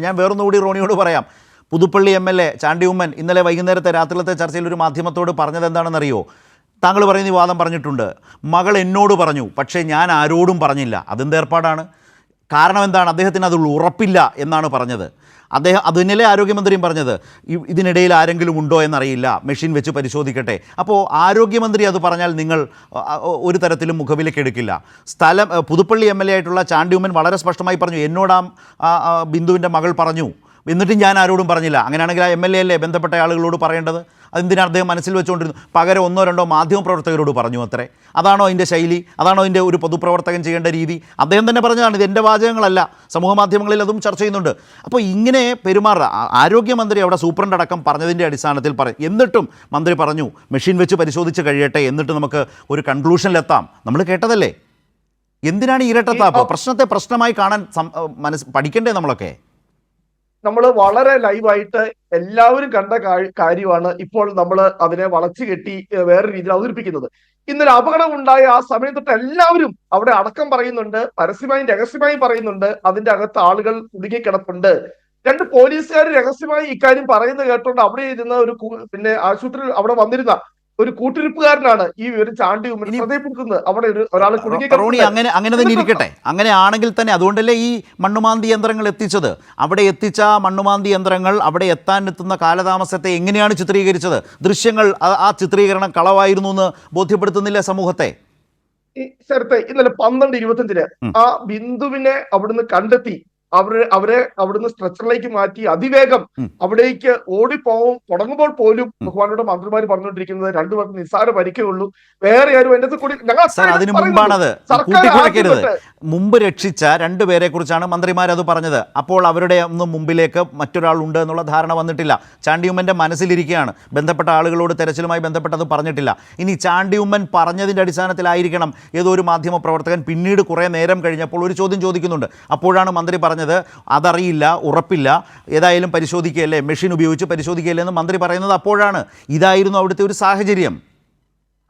ഞാൻ വേറൊന്നുകൂടി റോണിയോട് പറയാം. Puthuppally M L A Chandy Oommen ഇന്നലെ വൈകുന്നേരത്തെ രാത്രിയിലത്തെ ചർച്ചയിൽ ഒരു മാധ്യമത്തോട് പറഞ്ഞത് എന്താണെന്നറിയോ? താങ്കൾ പറയുന്ന ഈ വാദം പറഞ്ഞിട്ടുണ്ട്. മകൾ എന്നോട് പറഞ്ഞു പക്ഷേ ഞാൻ ആരോടും പറഞ്ഞില്ല. അതെന്ത് ഏർപ്പാടാണ്? കാരണം എന്താണ്? അദ്ദേഹത്തിന് അത് ഉറപ്പില്ല എന്നാണ് പറഞ്ഞത്. അദ്ദേഹം അത് തന്നെയല്ലേ ആരോഗ്യമന്ത്രിയും പറഞ്ഞത്? ഇതിനിടയിൽ ആരെങ്കിലും ഉണ്ടോ എന്നറിയില്ല. മെഷീൻ വെച്ച് പരിശോധിക്കട്ടെ. അപ്പോൾ ആരോഗ്യമന്ത്രി അത് പറഞ്ഞാൽ നിങ്ങൾ ഒരു തരത്തിലും മുഖവിലേക്ക് എടുക്കില്ല. സ്ഥലം പുതുപ്പള്ളി എം എൽ എ ആയിട്ടുള്ള ചാണ്ടി ഉമ്മൻ വളരെ സ്പഷ്ടമായി പറഞ്ഞു എന്നോടാം ബിന്ദുവിന്റെ മകൾ പറഞ്ഞു. എന്നിട്ടും ഞാൻ ആരോടും പറഞ്ഞില്ല. അങ്ങനെയാണെങ്കിൽ ആ എം എൽ എ അല്ലേ ബന്ധപ്പെട്ട ആളുകളോട് പറയേണ്ടത്? അതെന്തിനാണ് അദ്ദേഹം മനസ്സിൽ വെച്ചുകൊണ്ടിരുന്നു പകരം ഒന്നോ രണ്ടോ മാധ്യമപ്രവർത്തകരോട് പറഞ്ഞു അത്രേ. അതാണോ അതിന്റെ ശൈലി? അതാണോ അതിന്റെ ഒരു പൊതുപ്രവർത്തകൻ ചെയ്യേണ്ട രീതി? അദ്ദേഹം തന്നെ പറഞ്ഞതാണ് ഇത് എന്റെ വാചകങ്ങളല്ല. സമൂഹ മാധ്യമങ്ങളിൽ അതും ചർച്ച ചെയ്യുന്നുണ്ട്. അപ്പോൾ ഇങ്ങനെ പെരുമാറുക. ആരോഗ്യമന്ത്രി അവിടെ സൂപ്രണ്ട് അടക്കം പറഞ്ഞതിന്റെ അടിസ്ഥാനത്തിൽ പറയും എന്നിട്ടും മന്ത്രി പറഞ്ഞു മെഷീൻ വെച്ച് പരിശോധിച്ച് കഴിയട്ടെ. എന്നിട്ട് നമുക്ക് ഒരു കൺക്ലൂഷനിലെത്താം. നമ്മൾ കേട്ടതല്ലേ? എന്തിനാണ് ഇരട്ടത്താപ്പ്? പ്രശ്നത്തെ പ്രശ്നമായി കാണാൻ മനസ്സ് പഠിക്കണ്ടേ നമ്മളൊക്കെ? നമ്മൾ വളരെ ലൈവായിട്ട് എല്ലാവരും കണ്ട കാര്യമാണ് ഇപ്പോൾ നമ്മൾ അതിനെ വളച്ചു കെട്ടി വേറെ രീതിയിൽ അവതരിപ്പിക്കുന്നത്. ഇന്നലെ അപകടം ഉണ്ടായ ആ സമയം തൊട്ട് എല്ലാവരും അവിടെ അടക്കം പറയുന്നുണ്ട് പരസ്യമായും രഹസ്യമായും പറയുന്നുണ്ട്. അതിന്റെ അകത്ത് ആളുകൾ കുടുങ്ങിക്കിടപ്പുണ്ട് രണ്ട് പോലീസുകാർ രഹസ്യമായി ഇക്കാര്യം പറയുന്നത് കേട്ടോണ്ട് അവിടെ ഇരുന്ന ഒരു പിന്നെ ആശുപത്രിയിൽ അവിടെ വന്നിരുന്ന ഒരു കൂട്ടിരിപ്പുകാരനാണ് ഈ ഒരു ചാണ്ടി ഇനി- അവിടെ ഒരു ഒരാൾ കുടുങ്ങി അങ്ങനെ അങ്ങനെ തന്നെ ഇരിക്കട്ടെ. അങ്ങനെ ആണെങ്കിൽ തന്നെ അതുകൊണ്ടല്ലേ ഈ മണ്ണുമാന്തി യന്ത്രങ്ങൾ എത്തിച്ചത്? അവിടെ എത്തിച്ച മണ്ണുമാന്തി യന്ത്രങ്ങൾ അവിടെ എത്താൻ എത്തുന്ന കാലതാമസത്തെ എങ്ങനെയാണ് ചിത്രീകരിച്ചത്? ദൃശ്യങ്ങൾ ആ- ചിത്രീകരണം കളവായിരുന്നു എന്ന് ബോധ്യപ്പെടുത്തുന്നില്ല സമൂഹത്തെ? ഈ സ്ഥലത്തെ ഇന്നലെ പന്ത്രണ്ട് ഇരുപത്തഞ്ചിന്. ആ ബിന്ദുവിനെ അവിടുന്ന് കണ്ടെത്തി. അവർ അവരെ അവിടുന്ന് സ്ട്രെച്ചറിലേക്ക് മാറ്റി അതിവേഗം. അവിടേക്ക് ഓടിപ്പോവും. തുടങ്ങുമ്പോൾ പോലും ഭഗവാനോട് ബഹുമാനോട് മന്ത്രിമാർ പറഞ്ഞുകൊണ്ടിരിക്കുന്നത് രണ്ടു പേർക്ക് നിസ്സാര പരിക്കേ ഉള്ളൂ വേറെ ആരും എന്റെ കൂടി ഞങ്ങൾ അതിനു. മുമ്പാണത്. മുമ്പ് രക്ഷിച്ച രണ്ടുപേരെ കുറിച്ചാണ് മന്ത്രിമാർ അത് പറഞ്ഞത്. അപ്പോൾ അവരുടെ ഒന്നും മുമ്പിലേക്ക് മറ്റൊരാൾ ഉണ്ട് എന്നുള്ള ധാരണ വന്നിട്ടില്ല. ചാണ്ടിയുമ്മന്റെ മനസ്സിലിരിക്കുകയാണ്. ബന്ധപ്പെട്ട ആളുകളോട് തെരച്ചിലുമായി ബന്ധപ്പെട്ടത് പറഞ്ഞിട്ടില്ല. ഇനി ചാണ്ടിയുമ്മൻ പറഞ്ഞതിന്റെ അടിസ്ഥാനത്തിലായിരിക്കണം. ഏതോ ഒരു മാധ്യമ പ്രവർത്തകൻ പിന്നീട് കുറേ നേരം കഴിഞ്ഞപ്പോൾ ഒരു ചോദ്യം ചോദിക്കുന്നുണ്ട്. അപ്പോഴാണ് മന്ത്രി പറഞ്ഞത് അതറിയില്ല ഉറപ്പില്ല. ഏതായാലും പരിശോധിക്കുകയല്ലേ? മെഷീൻ ഉപയോഗിച്ച് പരിശോധിക്കുകയല്ലേ എന്ന് മന്ത്രി പറയുന്നത് അപ്പോഴാണ്. ഇതായിരുന്നു അവിടുത്തെ ഒരു സാഹചര്യം.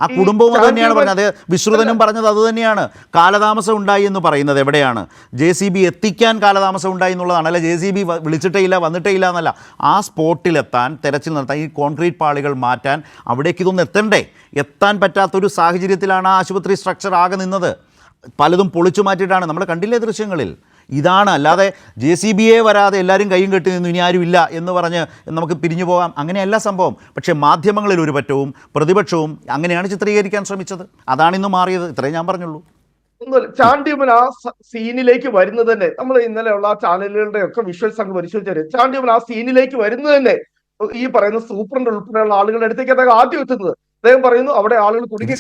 ആ കുടുംബവും അത് തന്നെയാണ് പറഞ്ഞത്. അത് വിശ്രുതനും പറഞ്ഞത് അത് തന്നെയാണ്. കാലതാമസം ഉണ്ടായി എന്ന് പറയുന്നത് എവിടെയാണ്? ജെ സി ബി എത്തിക്കാൻ കാലതാമസം ഉണ്ടായി എന്നുള്ളതാണ്. അല്ല ജെ സി ബി വിളിച്ചിട്ടേ ഇല്ല വന്നിട്ടേ ഇല്ല എന്നല്ല. ആ സ്പോട്ടിലെത്താൻ തെരച്ചിൽ നടത്താൻ ഈ കോൺക്രീറ്റ് പാളികൾ മാറ്റാൻ അവിടേക്ക് ഇതൊന്നും എത്തണ്ടേ? എത്താൻ പറ്റാത്തൊരു സാഹചര്യത്തിലാണ് ആ ആശുപത്രി സ്ട്രക്ചർ ആകെ നിന്നത്. പലതും പൊളിച്ചു മാറ്റിയിട്ടാണ്. നമ്മൾ കണ്ടില്ലേ ദൃശ്യങ്ങളിൽ? ഇതാണ്. അല്ലാതെ ജെ സി ബിയെ വരാതെ എല്ലാവരും കൈയും കെട്ടി നിന്നു ഇനി ആരും ഇല്ല എന്ന് പറഞ്ഞ് നമുക്ക് പിരിഞ്ഞു പോകാം. അങ്ങനെയല്ല സംഭവം. പക്ഷേ മാധ്യമങ്ങളിൽ ഒരു പറ്റവും പ്രതിപക്ഷവും അങ്ങനെയാണ് ചിത്രീകരിക്കാൻ ശ്രമിച്ചത്. അതാണ് ഇന്ന് മാറിയത്. ഇത്രയും ഞാൻ പറഞ്ഞുള്ളൂ. ഒന്നുമില്ല ചാണ്ടിയമ്മൻ ആ സീനിലേക്ക് വരുന്നത് തന്നെ. നമ്മൾ ഇന്നലെയുള്ള ആ ചാനലുകളുടെ ഒക്കെ വിഷ്വൽസ് അങ്ങ് പരിശോധിച്ചാൽ ചാണ്ടിയമ്മൻ ആ സീനിലേക്ക് വരുന്നത് തന്നെ. ഈ പറയുന്ന സൂപ്രണ്ട് ഉൾപ്പെടെയുള്ള ആളുകളുടെ അടുത്തേക്ക് അദ്ദേഹം ആദ്യം എത്തുന്നത്. അദ്ദേഹം പറയുന്നു അവിടെ ആളുകൾ കുടുങ്ങി.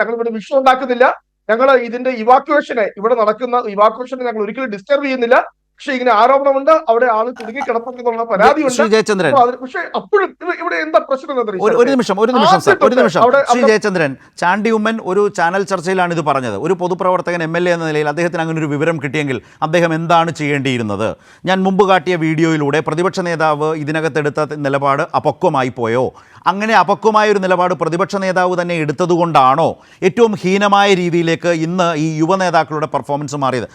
ഞങ്ങൾ ഇവിടെ വിഷയം ഉണ്ടാക്കുന്നില്ല. ഞങ്ങൾ ഇതിന്റെ ഇവാക്യുവേഷനെ ഇവിടെ നടക്കുന്ന ഇവാക്യുവേഷനെ ഞങ്ങൾ ഒരിക്കലും ഡിസ്റ്റർബ് ചെയ്യുന്നില്ല. പക്ഷെ ഇങ്ങനെ ആരോപണമുണ്ട്. അവിടെ ആൾ കുടുങ്ങി കിടപ്പുണ്ടെന്നുള്ള പരാതിയുണ്ട്. ശ്രീ ജയചന്ദ്രൻ. പക്ഷേ അപ്പോഴും ഇവിടെ എന്താ പ്രശ്നം ഒരു നിമിഷം ഒരു നിമിഷം സർ ഒരു നിമിഷം. ശ്രീ ജയചന്ദ്രൻ ചാണ്ടി ഉമ്മൻ ഒരു ചാനൽ ചർച്ചയിലാണ് ഇത് പറഞ്ഞത്. ഒരു പൊതുപ്രവർത്തകൻ എം എൽ എ എന്ന നിലയിൽ അദ്ദേഹത്തിന് അങ്ങനെ ഒരു വിവരം കിട്ടിയെങ്കിൽ അദ്ദേഹം എന്താണ് ചെയ്യേണ്ടിയിരുന്നത്? ഞാൻ മുമ്പ് കാട്ടിയ വീഡിയോയിലൂടെ പ്രതിപക്ഷ നേതാവ് ഇതിനകത്തെടുത്ത നിലപാട് അപക്വമായി പോയോ? അങ്ങനെ അപക്വമായ ഒരു നിലപാട് പ്രതിപക്ഷ നേതാവ് തന്നെ എടുത്തതുകൊണ്ടാണോ ഏറ്റവും ഹീനമായ രീതിയിലേക്ക് ഇന്ന് ഈ യുവ നേതാക്കളുടെ പെർഫോമൻസ് മാറിയത്?